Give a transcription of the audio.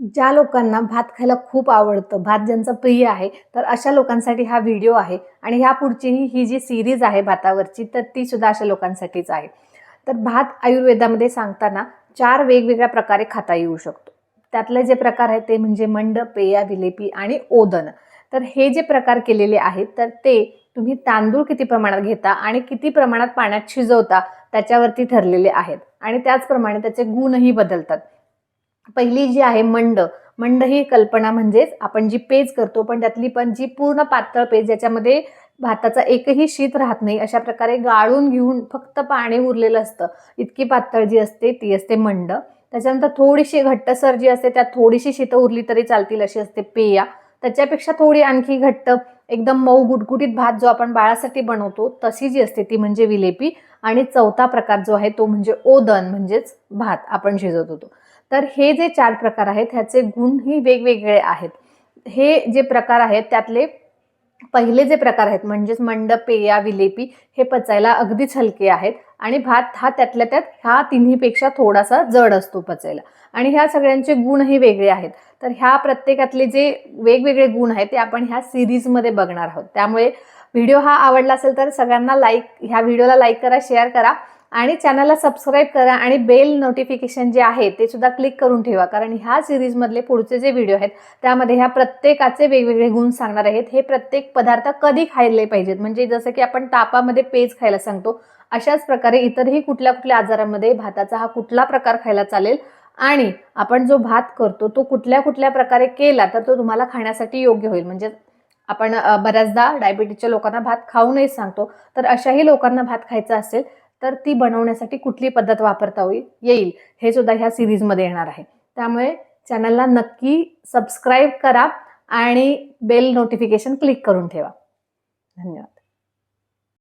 ज्या लोकांना भात खायला खूप आवडतं भात ज्यांचं प्रिय आहे तर अशा लोकांसाठी हा व्हिडिओ आहे. आणि ह्या पुढचीही ही जी सिरीज आहे भातावरची तर ती सुद्धा अशा लोकांसाठीच आहे. तर भात आयुर्वेदामध्ये सांगताना चार वेगवेगळ्या प्रकारे खाता येऊ शकतो. त्यातले जे प्रकार आहेत ते म्हणजे मंड पेया विलेपी आणि ओदन. तर हे जे प्रकार केलेले आहेत तर ते तुम्ही तांदूळ किती प्रमाणात घेता आणि किती प्रमाणात पाण्यात शिजवता त्याच्यावरती ठरलेले आहेत. आणि त्याचप्रमाणे त्याचे गुणही बदलतात. पहिली जी आहे मंड मंड ही कल्पना म्हणजेच आपण जी पेज करतो पण त्यातली पण जी पूर्ण पातळ पेज ज्याच्यामध्ये भाताचा एकही शीत राहत नाही अशा प्रकारे गाळून घेऊन फक्त पाणी उरलेलं असतं. इतकी पातळ जी असते ती असते मंड. त्याच्यानंतर थोडीशी घट्टसर जी असते त्यात थोडीशी शीतं उरली तरी चालतील अशी असते पेया. त्याच्यापेक्षा थोडी आणखी घट्ट एकदम मऊ गुटगुटीत भात जो आपण बाळासाठी बनवतो तशी जी असते ती म्हणजे विलेपी. आणि चौथा प्रकार जो आहे तो म्हणजे ओदन म्हणजेच भात आपण शिजवत होतो. तर हे जे चार प्रकार आहेत ह्याचे गुणही वेगवेगळे आहेत. हे जे प्रकार आहेत त्यातले पहिले जे प्रकार आहेत म्हणजेच मंड पेया विलेपी हे पचायला अगदीच हलके आहेत आणि भात हा त्यातल्या त्यात ह्या तिन्हीपेक्षा थोडासा जड असतो पचायला. आणि ह्या सगळ्यांचे गुणही वेगळे आहेत. तर ह्या प्रत्येकातले जे वेगवेगळे गुण आहेत ते आपण ह्या सिरीजमध्ये बघणार आहोत. त्यामुळे व्हिडिओ हा आवडला असेल तर सगळ्यांना लाईक ह्या व्हिडिओला लाईक करा शेअर करा. आणि चॅनलला सबस्क्राईब करा आणि बेल नोटिफिकेशन जे आहे ते सुद्धा क्लिक करून ठेवा. कारण ह्या सिरीजमधले पुढचे जे व्हिडिओ आहेत त्यामध्ये ह्या प्रत्येकाचे वेगवेगळे गुण सांगणार आहेत. हे प्रत्येक पदार्थ कधी खायले पाहिजेत? म्हणजे जसं की आपण तापामध्ये पेज खायला सांगतो अशाच प्रकारे इतरही कुठल्या कुठल्या आजारामध्ये भाताचा हा कुठला प्रकार खायला चालेल? आणि आपण जो भात करतो तो कुठल्या कुठल्या प्रकारे केला तर तो तुम्हाला खाण्यासाठी योग्य होईल. म्हणजे आपण बऱ्याचदा डायबिटीजच्या लोकांना भात खाऊ नये सांगतो तर अशाही लोकांना भात खायचा असेल तर ती बनवण्यासाठी कुठली पद्धत वापरता होईल येईल हे सुद्धा ह्या सिरीजमध्ये येणार आहे. त्यामुळे चॅनलला नक्की सबस्क्राईब करा आणि बेल नोटिफिकेशन क्लिक करून ठेवा. धन्यवाद.